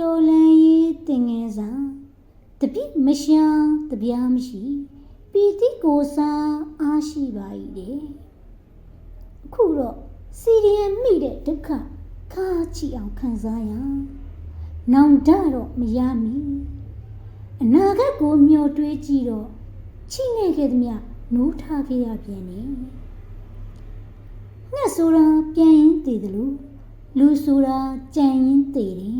တော်လန်ရေးတင်ငယ်စာတပိမရှာတပြားမရှိပီတိကိုစားအားရှိပါ၏တဲ့အခုတော့စီရီယံမိတဲ့ဒုက္ခခါချီအောင်ခံစားရနောင်တတော့မရမီအနာဂတ်ကိုမျှော်တွေးကြည့်တော့ချိနေခဲ့သမျှနိုးထားခဲ့ရပြန်နေငှက်ဆိုတာပြန်ရင်တည်တယ်လို့လူဆိုတာကြံရင်တည်တယ်အသက်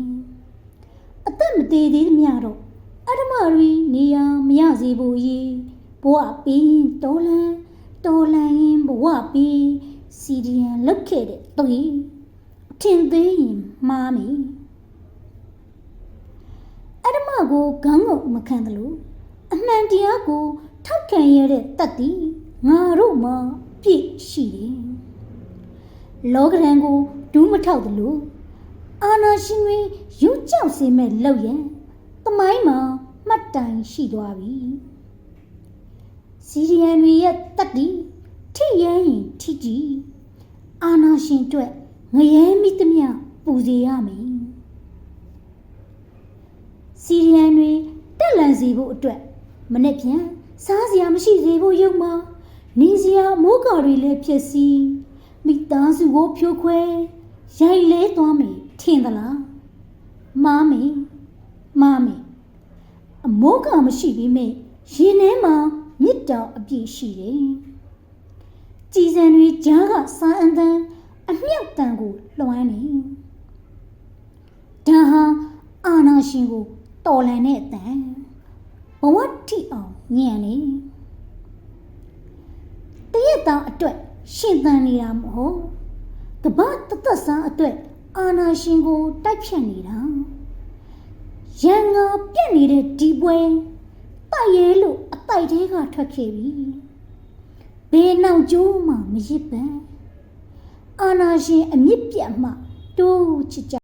မသေးသေးသမျှတော့အဓမ္မရီနေရာမရစေဖို့ရေးဘဝပြီးတော်လန်တော်လန်ရင်ဘဝပြီးစီဒီယန်လောက်ခဲ့တဲ့သွေးအထင်သေးရင်မှားမယ်အဓမ္မကိုဂန်းငုံမခံသလိုအမှန်တရားကိုထောက်ခံရတဲ့တတ်တည်ငါတို့မှာပြည့်ရှိတယ်လောကရန်ကိုဒူးမထောက်သလို အာနာရှင်တွေရုပ်ကြောက်စေမဲ့လောက်ရန်တမိုင်းမှာမှတ်တိုင်ရှိသွားပြီစီရီယန်တွေရဲ့တက်တီထိရန်ရင်ထိကြည့်အာနာရှင်အတွက်ငရဲမိသမျှပူစေရမယ်စီရီယန်တွေတက်လန်စီဖို့အတွက်မနေ့ပြန်စားစရာမရှိစေဖို့ရုံမှာနေစရာမိုးကာတွေလည်းဖြစ်စီမိသားစုကိုဖြိုခွဲ ရိုက်လဲသွားမယ်ထင်သလားမားမေမားမေအမောကမရှိပြီးမေရင်ထဲမှာမြစ်တောင်အပြည့်ရှိတယ်ကြည်စံတွေကြားကစားအန်တန်အမြောက်တန်ကိုလွှမ်းနေဒါဟာအာနာရှင်ကိုတော်လန်တဲ့အတန်ဘဝတိအောင်ညံနေတရက်တောင်အတွက်ရှင်သန်နေတာမဟုတ် ကဘာတသက်စားအတွက်အာနာရှင်ကိုတိုက်ဖြတ်နေတာရန်ငါပြက်နေတဲ့ဒီပွဲတိုက်ရဲလို့အတိုက်သေးကထွက်ခဲ့ပြီဘယ်နောက်ကျိုးမှမရစ်ပန်အာနာရှင်အမြင့်ပြတ်မှတိုးချစ်ကြ